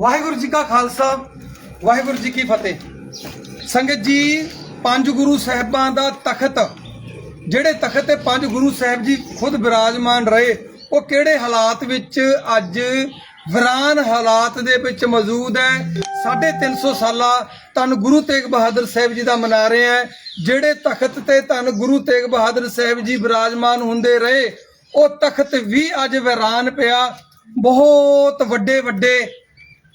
ਵਾਹਿਗੁਰੂ ਜੀ ਕਾ ਖਾਲਸਾ, ਵਾਹਿਗੁਰੂ ਜੀ ਕੀ ਫਤਿਹ। ਸੰਗਤ ਜੀ, ਪੰਜ ਗੁਰੂ ਸਾਹਿਬਾਂ ਦਾ ਤਖਤ, ਜਿਹੜੇ ਤਖਤ ਤੇ ਪੰਜ ਗੁਰੂ ਸਾਹਿਬ ਜੀ ਖੁਦ ਬਿਰਾਜਮਾਨ ਰਹੇ, ਉਹ ਕਿਹੜੇ ਹਾਲਾਤ ਵਿੱਚ ਅੱਜ ਵਿਰਾਨ ਹਾਲਾਤ ਦੇ ਵਿੱਚ ਮੌਜੂਦ ਹੈ? 350 ਸਾਲਾ ਧੰਨ ਗੁਰੂ ਤੇਗ ਬਹਾਦਰ ਸਾਹਿਬ ਜੀ ਦਾ ਮਨਾ ਰਹੇ ਹੈ। ਜਿਹੜੇ ਤਖਤ ਤੇ ਧੰਨ ਗੁਰੂ ਤੇਗ ਬਹਾਦਰ ਸਾਹਿਬ ਜੀ ਬਿਰਾਜਮਾਨ ਹੁੰਦੇ ਰਹੇ, ਉਹ ਤਖਤ ਵੀ ਅੱਜ ਵਿਰਾਨ ਪਿਆ। ਬਹੁਤ ਵੱਡੇ ਵੱਡੇ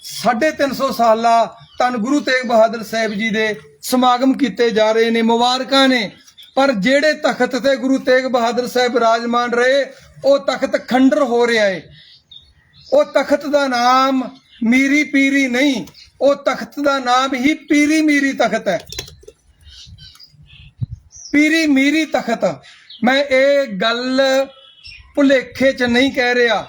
350 ਸਾਲਾ ਧੰਨ ਗੁਰੂ ਤੇਗ ਬਹਾਦਰ ਸਾਹਿਬ ਜੀ ਦੇ ਸਮਾਗਮ ਕੀਤੇ ਜਾ ਰਹੇ ਨੇ, ਮੁਬਾਰਕਾਂ ਨੇ। ਪਰ ਜਿਹੜੇ ਤਖਤ ਤੇ ਗੁਰੂ ਤੇਗ ਬਹਾਦਰ ਸਾਹਿਬ ਬਿਰਾਜਮਾਨ ਰਹੇ, ਉਹ ਤਖਤ ਖੰਡਰ ਹੋ ਰਿਹਾ ਹੈ ਉਹ ਤਖਤ ਦਾ ਨਾਮ ਮੀਰੀ ਪੀਰੀ ਨਹੀਂ, ਉਹ ਤਖਤ ਦਾ ਨਾਮ ਹੀ ਪੀਰੀ ਮੀਰੀ ਤਖਤ ਹੈ। ਪੀਰੀ ਮੀਰੀ ਤਖਤ, ਮੈਂ ਇਹ ਗੱਲ ਭੁਲੇਖੇ ਚ ਨਹੀਂ ਕਹਿ ਰਿਹਾ।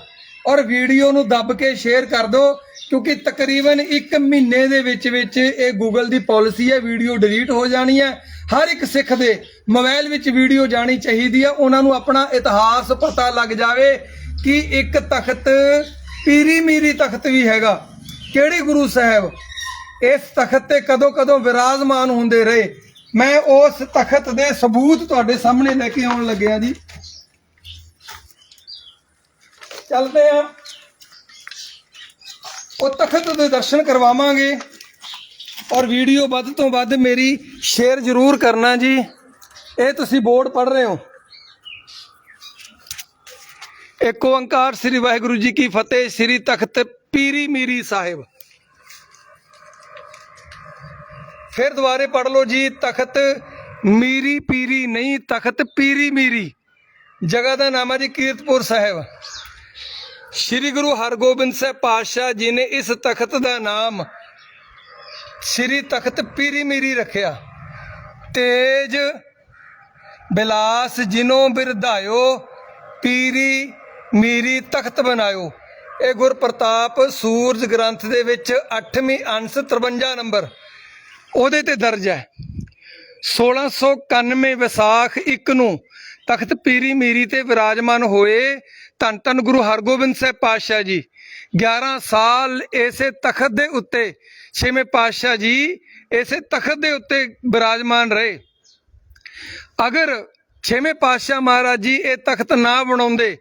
ਔਰ ਵੀਡੀਓ ਨੂੰ ਦੱਬ ਕੇ ਸ਼ੇਅਰ ਕਰ ਦਿਓ, ਕਿਉਂਕਿ ਤਕਰੀਬਨ 1 ਮਹੀਨੇ ਦੇ ਵਿੱਚ ਵਿੱਚ ਇਹ ਗੂਗਲ ਦੀ ਪਾਲਿਸੀ ਹੈ, ਵੀਡੀਓ ਡਿਲੀਟ ਹੋ ਜਾਣੀ ਹੈ। ਹਰ ਇੱਕ ਸਿੱਖ ਦੇ ਮੋਬਾਈਲ ਵਿੱਚ ਵੀਡੀਓ ਜਾਣੀ ਚਾਹੀਦੀ ਹੈ, ਉਹਨਾਂ ਨੂੰ ਆਪਣਾ ਇਤਿਹਾਸ ਪਤਾ ਲੱਗ ਜਾਵੇ ਕਿ ਇੱਕ ਤਖਤ ਪੀਰੀ ਮੀਰੀ ਤਖਤ ਵੀ ਹੈਗਾ। ਕਿਹੜੇ ਗੁਰੂ ਸਾਹਿਬ? ਇਸ ਤਖਤ ਤੇ ਕਦੋਂ ਕਦੋਂ ਵਿਰਾਜਮਾਨ ਹੁੰਦੇ ਰਹੇ। ਮੈਂ ਉਸ ਤਖਤ ਦੇ ਸਬੂਤ ਤੁਹਾਡੇ ਸਾਹਮਣੇ ਲੈ ਕੇ ਆਉਣ ਲੱਗਿਆ ਜੀ। ਚੱਲਦੇ ਆ। ਉਹ ਤਖਤ ਦੇ ਦਰਸ਼ਨ ਕਰਵਾਵਾਂਗੇ ਔਰ ਵੀਡੀਓ ਵੱਧ ਤੋਂ ਵੱਧ ਮੇਰੀ ਸ਼ੇਅਰ ਜ਼ਰੂਰ ਕਰਨਾ ਜੀ। ਇਹ ਤੁਸੀਂ ਬੋਰਡ ਪੜ੍ਹ ਰਹੇ ਹੋ। ਇੱਕ ਓੰਕਾਰ ਸ੍ਰੀ ਵਾਹਿਗੁਰੂ ਜੀ ਕੀ ਫਤਿਹ, ਸ੍ਰੀ ਤਖਤ ਪੀਰੀ ਮੀਰੀ ਸਾਹਿਬ। ਫਿਰ ਦੁਬਾਰੇ ਪੜ੍ਹ ਲਓ ਜੀ, ਤਖਤ ਮੀਰੀ ਪੀਰੀ ਨਹੀਂ, ਤਖਤ ਪੀਰੀ ਮੀਰੀ। ਜਗ੍ਹਾ ਦਾ ਨਾਮ ਹੈ ਜੀ ਕੀਰਤਪੁਰ ਸਾਹਿਬ। ਸ੍ਰੀ ਗੁਰੂ ਹਰਗੋਬਿੰਦ ਸਾਹਿਬ ਪਾਤਸ਼ਾਹ ਜੀ ਨੇ ਇਸ ਤਖਤ ਦਾ ਨਾਮ ਸ੍ਰੀ ਤਖਤ ਪੀਰੀ ਮੀਰੀ ਰੱਖਿਆ। ਤੇਜ ਬਿਲਾਸ ਜਿਨੋ ਬਿਰਧਾਇਓ, ਪੀਰੀ ਮੀਰੀ ਤਖਤ ਬਣਾਇਓ। ਇਹ ਗੁਰ ਪ੍ਰਤਾਪ ਸੂਰਜ ਗ੍ਰੰਥ ਦੇ ਵਿੱਚ 8ਵੀਂ ਅੰਸ਼ 53 ਨੰਬਰ। ਉਹਦੇ ਤੇ ਦਰਜ ਹੈ। 1691 ਵਿਸਾਖ 1 ਨੂੰ ਤਖਤ ਪੀਰੀ ਮੀਰੀ ਤੇ ਵਿਰਾਜਮਾਨ ਹੋਏ ਧੰਨ ਧੰਨ ਗੁਰੂ ਹਰਗੋਬਿੰਦ ਸਾਹਿਬ ਪਾਤਸ਼ਾਹ ਜੀ। 11 ਸਾਲ ਇਸੇ ਤਖਤ ਦੇ ਉੱਤੇ ਛੇਵੇਂ ਪਾਤਸ਼ਾਹ ਜੀ ਇਸੇ ਤਖਤ ਦੇ ਉੱਤੇ ਵਿਰਾਜਮਾਨ ਰਹੇ। ਅਗਰ ਛੇਵੇਂ ਪਾਤਸ਼ਾਹ ਮਹਾਰਾਜ ਜੀ ਇਹ ਤਖਤ ਨਾ ਬਣਾਉਂਦੇ,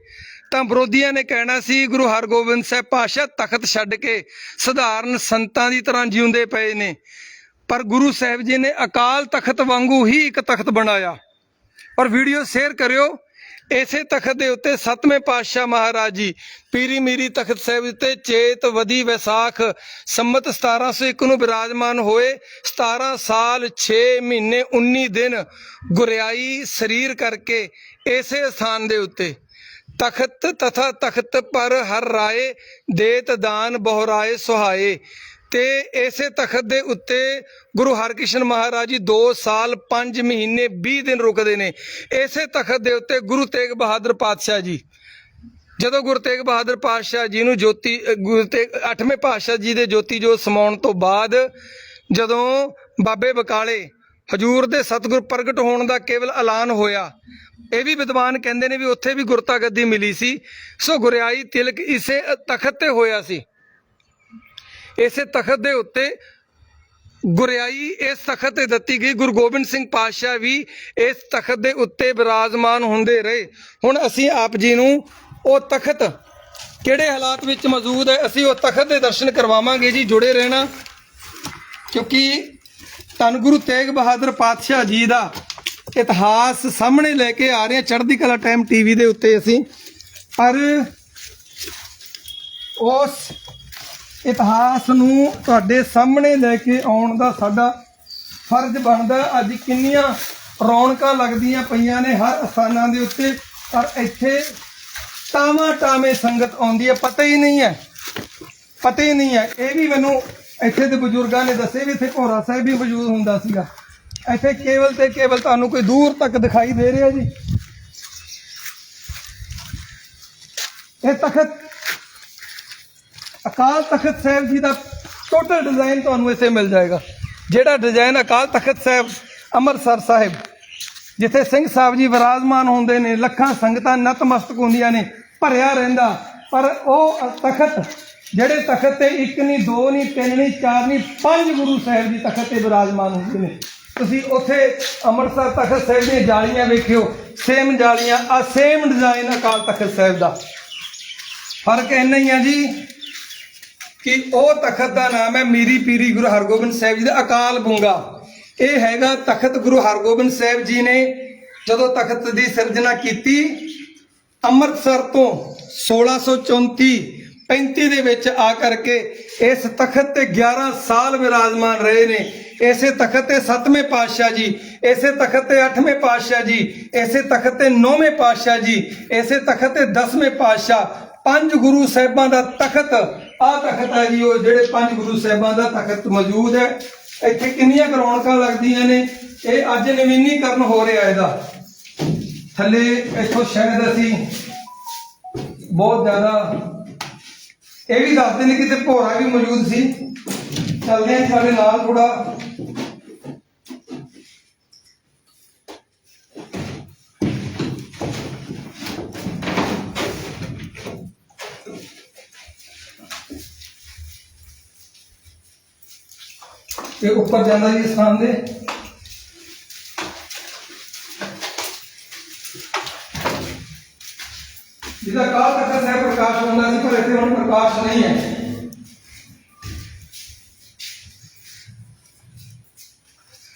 ਤਾਂ ਵਿਰੋਧੀਆਂ ਨੇ ਕਹਿਣਾ ਸੀ, ਗੁਰੂ ਹਰਗੋਬਿੰਦ ਸਾਹਿਬ ਪਾਤਸ਼ਾਹ, ਤਖਤ ਛੱਡ ਕੇ ਸਧਾਰਨ ਸੰਤਾਂ ਦੀ ਤਰ੍ਹਾਂ ਜਿਉਂਦੇ ਪਏ ਨੇ। ਪਰ ਗੁਰੂ ਸਾਹਿਬ ਜੀ ਨੇ ਅਕਾਲ ਤਖਤ ਵਾਂਗੂ ਹੀ ਇੱਕ ਤਖਤ ਬਣਾਇਆ। ਔਰ ਵੀਡੀਓ ਸ਼ੇਅਰ ਕਰਿਓ ਇਸੇ ਤਖਤ ਦੇ ਉੱਤੇ ਸੱਤਵੇਂ ਪਾਤਸ਼ਾਹ ਮਹਾਰਾਜ ਜੀ, ਪੀਰੀ ਮੀਰੀ ਤਖਤ ਸਾਹਿਬ ਉੱਤੇ ਚੇਤ ਵਦੀ ਵਿਸਾਖ ਸੰਮਤ 1701 ਨੂੰ ਬਿਰਾਜਮਾਨ ਹੋਏ 17 ਸਾਲ 6 ਮਹੀਨੇ 19 ਦਿਨ ਗੁਰਿਆਈ ਸਰੀਰ ਕਰਕੇ ਇਸੇ ਸਥਾਨ ਦੇ ਉੱਤੇ। ਤਖਤ ਤਥਾ ਤਖਤ ਪਰ ਹਰ ਰਾਏ, ਦੇਤ ਦਾਨ ਬਹੁਰਾਏ ਸੁਹਾਏ। ਤੇ ਇਸੇ ਤਖਤ ਦੇ ਉੱਤੇ ਗੁਰੂ ਹਰਕ੍ਰਿਸ਼ਨ ਮਹਾਰਾਜ ਜੀ 2 ਸਾਲ 5 ਮਹੀਨੇ 20 ਦਿਨ ਰੁਕਦੇ ਨੇ। ਇਸੇ ਤਖਤ ਦੇ ਉੱਤੇ ਗੁਰੂ ਤੇਗ ਬਹਾਦਰ ਪਾਤਸ਼ਾਹ ਜੀ, ਜਦੋਂ ਗੁਰੂ ਤੇਗ ਬਹਾਦਰ ਪਾਤਸ਼ਾਹ ਜੀ ਨੂੰ ਜੋਤੀ ਗੁਰੂ ਤੇਗ 8ਵੇਂ ਪਾਤਸ਼ਾਹ ਜੀ ਦੇ ਜੋਤੀ ਜੋਤ ਸਮਾਉਣ ਤੋਂ ਬਾਅਦ ਜਦੋਂ ਬਾਬੇ ਬਕਾਲੇ ਹਜੂਰ ਦੇ ਸਤਿਗੁਰ ਪ੍ਰਗਟ ਹੋਣ ਦਾ ਕੇਵਲ ਐਲਾਨ ਹੋਇਆ, ਇਹ ਵੀ ਵਿਦਵਾਨ ਕਹਿੰਦੇ ਨੇ ਵੀ ਉੱਥੇ ਵੀ ਗੁਰਤਾ ਗੱਦੀ ਮਿਲੀ ਸੀ। ਸੋ ਗੁਰਿਆਈ ਤਿਲਕ ਇਸੇ ਤਖਤ ਤੇ ਹੋਇਆ ਸੀ। ਇਸੇ ਤਖਤ ਦੇ ਉੱਤੇ ਗੁਰਿਆਈ ਇਸ ਤਖਤ ਤੇ ਦਿੱਤੀ ਗਈ। ਗੁਰੂ ਗੋਬਿੰਦ ਸਿੰਘ ਪਾਤਸ਼ਾਹ ਵੀ ਇਸ ਤਖਤ ਦੇ ਉੱਤੇ ਬਿਰਾਜਮਾਨ ਹੁੰਦੇ ਰਹੇ। ਹੁਣ ਅਸੀਂ ਆਪ ਜੀ ਨੂੰ ਉਹ ਤਖਤ ਕਿਹੜੇ ਹਾਲਾਤ ਵਿੱਚ ਮੌਜੂਦ ਹੈ, ਅਸੀਂ ਉਹ ਤਖਤ ਦੇ ਦਰਸ਼ਨ ਕਰਵਾਵਾਂਗੇ ਜੀ, ਜੁੜੇ ਰਹਿਣਾ। ਕਿਉਂਕਿ ਧੰਨ ਗੁਰੂ ਤੇਗ ਬਹਾਦਰ ਪਾਤਸ਼ਾਹ ਜੀ ਦਾ ਇਤਿਹਾਸ ਸਾਹਮਣੇ ਲੈ ਕੇ ਆ ਰਹੇ ਹਾਂ। ਚੜ੍ਹਦੀ ਕਲਾ ਟਾਈਮ ਟੀਵੀ ਦੇ ਉੱਤੇ ਅਸੀਂ। ਪਰ ਉਸ ਇਤਿਹਾਸ ਨੂੰ ਤੁਹਾਡੇ ਸਾਹਮਣੇ ਲੈ ਕੇ ਆਉਣ ਦਾ ਸਾਡਾ ਫਰਜ਼ ਬਣਦਾ। ਅੱਜ ਕਿੰਨੀਆਂ ਰੌਣਕਾਂ ਲੱਗਦੀਆਂ ਪਈਆਂ ਨੇ ਹਰ ਅਸਥਾਨਾਂ ਦੇ ਉੱਤੇ, ਪਰ ਇੱਥੇ ਟਾਵਾਂ ਟਾਵੇਂ ਸੰਗਤ ਆਉਂਦੀ ਹੈ। ਪਤਾ ਹੀ ਨਹੀਂ ਹੈ, ਪਤਾ ਹੀ ਨਹੀਂ ਹੈ। ਇਹ ਵੀ ਮੈਨੂੰ ਇੱਥੇ ਦੇ ਬਜ਼ੁਰਗਾਂ ਨੇ ਦੱਸੇ ਵੀ ਇੱਥੇ ਘੋਰਾ ਸਾਹਿਬ ਵੀ ਮੌਜੂਦ ਹੁੰਦਾ ਸੀਗਾ। ਇੱਥੇ ਕੇਵਲ ਤੇ ਕੇਵਲ ਤੁਹਾਨੂੰ ਕੋਈ ਦੂਰ ਤੱਕ ਦਿਖਾਈ ਦੇ ਰਿਹਾ ਜੀ। ਇਹ ਤਖਤ ਅਕਾਲ ਤਖਤ ਸਾਹਿਬ ਜੀ ਦਾ ਟੋਟਲ ਡਿਜ਼ਾਈਨ ਤੁਹਾਨੂੰ ਇੱਥੇ ਮਿਲ ਜਾਏਗਾ। ਜਿਹੜਾ ਡਿਜ਼ਾਈਨ ਅਕਾਲ ਤਖਤ ਸਾਹਿਬ ਅੰਮ੍ਰਿਤਸਰ ਸਾਹਿਬ, ਜਿੱਥੇ ਸਿੰਘ ਸਾਹਿਬ ਜੀ ਵਿਰਾਜਮਾਨ ਹੁੰਦੇ ਨੇ, ਲੱਖਾਂ ਸੰਗਤਾਂ ਨਤਮਸਤਕ ਹੁੰਦੀਆਂ ਨੇ, ਭਰਿਆ ਰਹਿੰਦਾ। ਪਰ ਉਹ ਤਖਤ, ਜਿਹੜੇ ਤਖਤ ਤੇ ਇੱਕ ਨਹੀਂ, ਦੋ ਨਹੀਂ, ਤਿੰਨ ਨਹੀਂ, ਚਾਰ ਨਹੀਂ, ਪੰਜ ਗੁਰੂ ਸਾਹਿਬ ਜੀ ਤਖਤ ਤੇ ਵਿਰਾਜਮਾਨ ਹੁੰਦੇ ਨੇ। ਤੁਸੀਂ ਉੱਥੇ ਅੰਮ੍ਰਿਤਸਰ ਤਖਤ ਸਾਹਿਬ ਦੀਆਂ ਜਾਲੀਆਂ ਵੇਖਿਓ ਸੇਮ ਜਾਲੀਆਂ, ਆ ਸੇਮ ਡਿਜ਼ਾਈਨ ਅਕਾਲ ਤਖਤ ਸਾਹਿਬ ਦਾ। ਫ਼ਰਕ ਇੰਨਾ ਹੀ ਆ ਜੀ ਕਿ ਉਹ ਤਖਤ ਦਾ ਨਾਮ ਹੈ ਮੀਰੀ ਪੀਰੀ ਗੁਰੂ ਹਰਗੋਬਿੰਦ ਸਾਹਿਬ ਜੀ ਦਾ ਅਕਾਲ ਬੁੰਗਾ। ਇਹ ਹੈਗਾ ਤਖਤ ਗੁਰੂ ਹਰਗੋਬਿੰਦ ਸਾਹਿਬ ਜੀ ਨੇ ਜਦੋਂ ਤਖਤ ਦੀ ਸਿਰਜਣਾ ਕੀਤੀ, ਅੰਮ੍ਰਿਤਸਰ ਤੋਂ 1634 35 ਦੇ ਵਿੱਚ ਆ ਕਰਕੇ ਇਸ ਤਖਤ ਤੇ 11 ਸਾਲ ਵਿਰਾਜਮਾਨ ਰਹੇ ਨੇ। ਇਸੇ ਤਖਤ ਤੇ 7ਵੇਂ ਪਾਤਸ਼ਾਹ ਜੀ, ਇਸੇ ਤਖਤ ਤੇ 8ਵੇਂ ਪਾਤਸ਼ਾਹ ਜੀ, ਇਸੇ ਤਖਤ ਤੇ 9ਵੇਂ ਪਾਤਸ਼ਾਹ ਜੀ, ਇਸੇ ਤਖਤ ਤੇ 10ਵੇਂ ਪਾਤਸ਼ਾਹ ਪੰਜ ਗੁਰੂ ਸਾਹਿਬਾਂ ਦਾ ਤਖਤ ਆ ਤਖਤ ਹੈ ਜੀ, ਉਹ ਜਿਹੜੇ ਪੰਜ ਗੁਰੂ ਸਾਹਿਬਾਂ ਦਾ ਤਖਤ ਮੌਜੂਦ ਹੈ। ਇੱਥੇ ਕਿੰਨੀਆਂ ਰੌਣਕਾਂ ਲੱਗਦੀਆਂ ਨੇ। ਇਹ ਅੱਜ ਨਵੀਨੀਕਰਨ ਹੋ ਰਿਹਾ ਇਹਦਾ। ਥੱਲੇ ਇੱਥੋਂ ਸ਼ਾਇਦ ਅਸੀਂ ਬਹੁਤ ਜ਼ਿਆਦਾ, ਇਹ ਵੀ ਦੱਸਦੇ ਨੇ ਕਿਤੇ ਭੋਰਾ ਵੀ ਮੌਜੂਦ ਸੀ। ਚੱਲਦੇ ਆ ਸਾਡੇ ਨਾਲ ਥੋੜਾ ਇਹ ਉੱਪਰ ਜਾਂਦਾ ਜੀ ਸਥਾਨ ਦੇ ਜਿਹਦਾ ਕਾਲ ਤੱਕ ਸਾਹਿਬ ਪ੍ਰਕਾਸ਼ ਹੁੰਦਾ ਸੀ, ਪਰ ਇੱਥੇ ਹੁਣ ਪ੍ਰਕਾਸ਼ ਨਹੀਂ ਹੈ।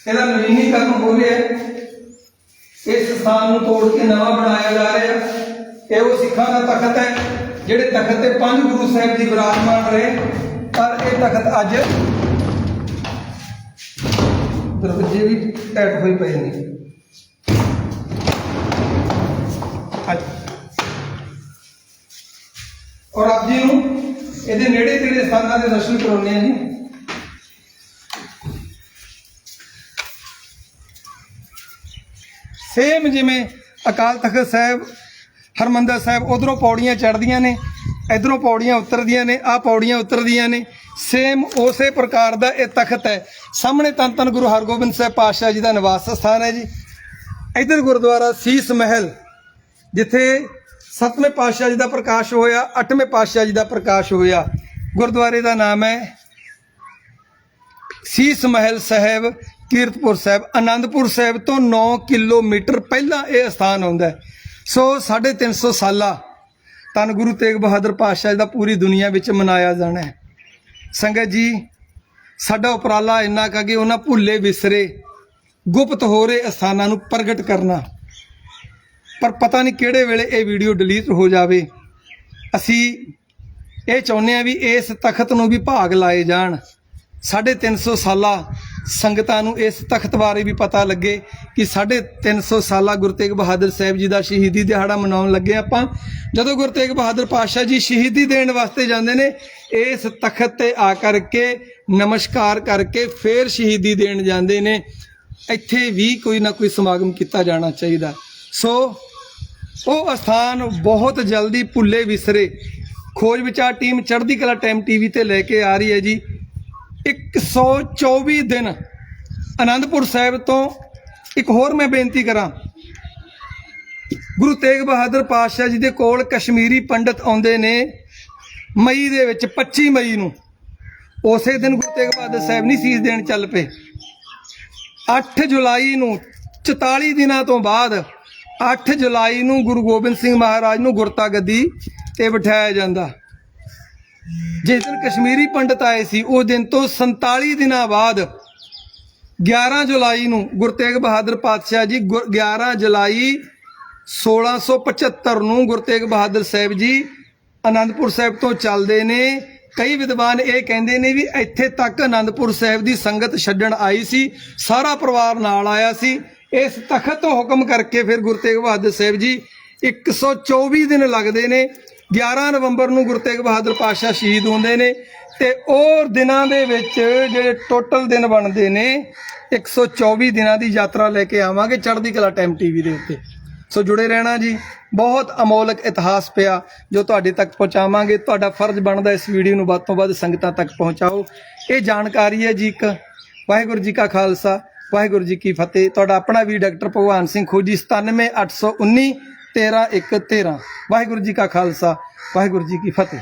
ਇਹਦਾ ਨਵੀਨੀਕਰਨ ਹੋ ਰਿਹਾ ਇਸ ਸਥਾਨ ਨੂੰ ਤੋੜ ਕੇ ਨਵਾਂ ਬਣਾਇਆ ਜਾ ਰਿਹਾ। ਇਹ ਉਹ ਸਿੱਖਾਂ ਦਾ ਤਖਤ ਹੈ, ਜਿਹੜੇ ਤਖਤ ਤੇ ਪੰਜ ਗੁਰੂ ਸਾਹਿਬ ਜੀ ਵਿਰਾਜਮਾਨ ਰਹੇ। ਪਰ ਇਹ ਤਖਤ ਅੱਜ ਦਰਵਾਜ਼ੇ ਵੀ ਟੈਟ ਹੋਈ ਪਏ ਨੇ ਔਰ ਆਪ ਜੀ ਨੂੰ ਇਹਦੇ ਨੇੜੇ ਤੇੜੇ ਸਥਾਨਾਂ ਦੇ ਦਰਸ਼ਨ ਕਰਾਉਣੇ ਆ ਜੀ। ਸੇਮ ਜਿਵੇਂ ਅਕਾਲ ਤਖਤ ਸਾਹਿਬ ਹਰਮੰਦਰ ਸਾਹਿਬ ਉਧਰੋਂ ਪੌੜੀਆਂ ਚੜ੍ਹਦੀਆਂ ਨੇ, ਇਧਰੋਂ ਪੌੜੀਆਂ ਉਤਰਦੀਆਂ ਨੇ ਆ ਪੌੜੀਆਂ ਉਤਰਦੀਆਂ ਨੇ। ਸੇਮ ਉਸੇ ਪ੍ਰਕਾਰ ਦਾ ਇਹ ਤਖਤ ਹੈ। ਸਾਹਮਣੇ ਤਨ ਤਨ ਗੁਰੂ ਹਰਗੋਬਿੰਦ ਸਾਹਿਬ ਪਾਤਸ਼ਾਹ ਜੀ ਦਾ ਨਿਵਾਸ ਸਥਾਨ ਹੈ ਜੀ। ਇਧਰ ਗੁਰਦੁਆਰਾ ਸੀਸ ਮਹਿਲ, ਜਿੱਥੇ ਸੱਤਵੇਂ ਪਾਤਸ਼ਾਹ ਜੀ ਦਾ ਪ੍ਰਕਾਸ਼ ਹੋਇਆ, ਅੱਠਵੇਂ ਪਾਤਸ਼ਾਹ ਜੀ ਦਾ ਪ੍ਰਕਾਸ਼ ਹੋਇਆ। ਗੁਰਦੁਆਰੇ ਦਾ ਨਾਮ ਹੈ ਸੀਸ ਮਹਿਲ ਸਾਹਿਬ, ਕੀਰਤਪੁਰ ਸਾਹਿਬ। ਆਨੰਦਪੁਰ ਸਾਹਿਬ ਤੋਂ 9 ਕਿਲੋਮੀਟਰ ਪਹਿਲਾਂ ਇਹ ਸਥਾਨ ਆਉਂਦਾ ਹੈ। ਸੋ 350 ਸਾਲਾ ਤਨ ਗੁਰੂ ਤੇਗ ਬਹਾਦਰ ਪਾਤਸ਼ਾਹ ਜੀ ਦਾ ਪੂਰੀ ਦੁਨੀਆ ਵਿੱਚ ਮਨਾਇਆ ਜਾਣਾ ਹੈ। ਸੰਗਤ ਜੀ, ਸਾਡਾ ਉਪਰਾਲਾ ਇੰਨਾ ਕਾ ਕਿ ਉਹਨਾਂ ਭੁੱਲੇ ਵਿਸਰੇ ਗੁਪਤ ਹੋ ਰਹੇ ਅਸਥਾਨਾਂ ਨੂੰ ਪ੍ਰਗਟ ਕਰਨਾ। ਪਰ ਪਤਾ ਨਹੀਂ ਕਿਹੜੇ ਵੇਲੇ ਇਹ ਵੀਡੀਓ ਡਿਲੀਟ ਹੋ ਜਾਵੇ। ਅਸੀਂ ਇਹ ਚਾਹੁੰਦੇ ਆ ਵੀ ਇਸ ਤਖਤ ਨੂੰ ਵੀ ਭਾਗ ਲਾਏ ਜਾਣ। 350 ਸਾਲਾ ਸੰਗਤਾਂ ਨੂੰ ਇਸ ਤਖਤ ਬਾਰੇ ਵੀ ਪਤਾ ਲੱਗੇ ਕਿ 350 ਸਾਲਾ ਗੁਰੂ ਤੇਗ ਬਹਾਦਰ ਸਾਹਿਬ ਜੀ ਦਾ ਸ਼ਹੀਦੀ ਦਿਹਾੜਾ ਮਨਾਉਣ ਲੱਗੇ ਆਪਾਂ। ਜਦੋਂ ਗੁਰੂ ਤੇਗ ਬਹਾਦਰ ਪਾਤਸ਼ਾਹ ਜੀ ਸ਼ਹੀਦੀ ਦੇਣ ਵਾਸਤੇ ਜਾਂਦੇ ਨੇ, ਇਸ ਤਖਤ ਤੇ ਆ ਕਰਕੇ, ਨਮਸਕਾਰ ਕਰਕੇ ਫੇਰ ਸ਼ਹੀਦੀ ਦੇਣ ਜਾਂਦੇ ਨੇ। ਇੱਥੇ ਵੀ ਕੋਈ ਨਾ ਕੋਈ ਸਮਾਗਮ ਕੀਤਾ ਜਾਣਾ ਚਾਹੀਦਾ। ਸੋ, ਉਹ ਅਸਥਾਨ ਬਹੁਤ ਜਲਦੀ ਭੁੱਲੇ ਵਿਸਰੇ। ਖੋਜ ਵਿਚਾਰ ਟੀਮ ਚੜ੍ਹਦੀ ਕਲਾ ਟਾਈਮ ਟੀਵੀ ਤੇ ਲੈ ਕੇ ਆ ਰਹੀ ਹੈ ਜੀ। 124 ਦਿਨ ਆਨੰਦਪੁਰ ਸਾਹਿਬ ਤੋਂ ਇੱਕ ਹੋਰ ਮੈਂ ਬੇਨਤੀ ਕਰਾਂ। ਗੁਰੂ ਤੇਗ ਬਹਾਦਰ ਪਾਤਸ਼ਾਹ ਜੀ ਦੇ ਕੋਲ ਕਸ਼ਮੀਰੀ ਪੰਡਤ ਆਉਂਦੇ ਨੇ ਮਈ ਦੇ ਵਿੱਚ 25 ਮਈ ਨੂੰ। ਉਸੇ ਦਿਨ ਗੁਰੂ ਤੇਗ ਬਹਾਦਰ ਸਾਹਿਬ ਨਹੀਂ ਸੀਸ ਦੇਣ ਚੱਲ ਪਏ। 8 ਜੁਲਾਈ ਨੂੰ 44 ਦਿਨਾਂ ਤੋਂ ਬਾਅਦ 8 ਜੁਲਾਈ ਨੂੰ ਗੁਰੂ ਗੋਬਿੰਦ ਸਿੰਘ ਮਹਾਰਾਜ ਨੂੰ ਗੁਰਤਾ ਗੱਦੀ ਤੇ ਬਿਠਾਇਆ ਜਾਂਦਾ। ਜਿਸ ਦਿਨ ਕਸ਼ਮੀਰੀ ਪੰਡਤ ਆਏ ਸੀ ਉਸ ਦਿਨ ਤੋਂ 47 ਦਿਨਾਂ ਬਾਅਦ 11 ਜੁਲਾਈ ਨੂੰ ਗੁਰੂ ਤੇਗ ਬਹਾਦਰ ਪਾਤਸ਼ਾਹ ਜੀ ਗੁਰ- 11 ਜੁਲਾਈ 1675 ਨੂੰ ਗੁਰੂ ਤੇਗ ਬਹਾਦਰ ਸਾਹਿਬ ਜੀ ਆਨੰਦਪੁਰ ਸਾਹਿਬ ਤੋਂ ਚੱਲਦੇ ਨੇ। ਕਈ ਵਿਦਵਾਨ ਇਹ ਕਹਿੰਦੇ ਨੇ ਵੀ ਇੱਥੇ ਤੱਕ ਆਨੰਦਪੁਰ ਸਾਹਿਬ ਦੀ ਸੰਗਤ ਛੱਡਣ ਆਈ ਸੀ, ਸਾਰਾ ਪਰਿਵਾਰ ਨਾਲ ਆਇਆ ਸੀ। ਇਸ ਤਖਤ ਤੋਂ ਹੁਕਮ ਕਰਕੇ ਫਿਰ ਗੁਰੂ ਤੇਗ ਬਹਾਦਰ ਸਾਹਿਬ ਜੀ 124 ਦਿਨ ਲੱਗਦੇ ਨੇ। 11 ਨਵੰਬਰ ਨੂੰ ਗੁਰੂ ਤੇਗ ਬਹਾਦਰ ਪਾਤਸ਼ਾਹ ਸ਼ਹੀਦ ਹੁੰਦੇ ਨੇ ਤੇ ਉਹ ਦਿਨਾਂ ਦੇ ਵਿੱਚ ਜਿਹੜੇ ਟੋਟਲ ਦਿਨ ਬਣਦੇ ਨੇ 124 ਦਿਨਾਂ ਦੀ ਯਾਤਰਾ ਲੈ ਕੇ ਆਵਾਂਗੇ ਚੜ੍ਹਦੀ ਕਲਾ ਟਾਈਮ ਟੀਵੀ ਦੇ ਉੱਤੇ। ਸੋ ਜੁੜੇ ਰਹਿਣਾ ਜੀ, ਬਹੁਤ ਅਮੋਲਕ ਇਤਿਹਾਸ ਪਿਆ ਜੋ ਤੁਹਾਡੇ ਤੱਕ ਪਹੁੰਚਾਵਾਂਗੇ। ਤੁਹਾਡਾ ਫਰਜ਼ ਬਣਦਾ ਇਸ ਵੀਡੀਓ ਨੂੰ ਵੱਧ ਤੋਂ ਵੱਧ ਸੰਗਤਾਂ ਤੱਕ ਪਹੁੰਚਾਓ। ਇਹ ਜਾਣਕਾਰੀ ਹੈ ਜੀ ਇੱਕ ਵਾਹਿਗੁਰੂ ਜੀ ਕਾ ਖਾਲਸਾ, ਵਾਹਿਗੁਰੂ ਜੀ ਕੀ ਫਤਿਹ। ਤੁਹਾਡਾ ਆਪਣਾ ਵੀ ਡਾਕਟਰ ਭਗਵਾਨ ਸਿੰਘ ਖੋਜੀ 97819 13113 ਵਾਹਿਗੁਰੂ ਜੀ ਕਾ ਖਾਲਸਾ ਵਾਹਿਗੁਰੂ ਜੀ ਕੀ ਫਤਿਹ।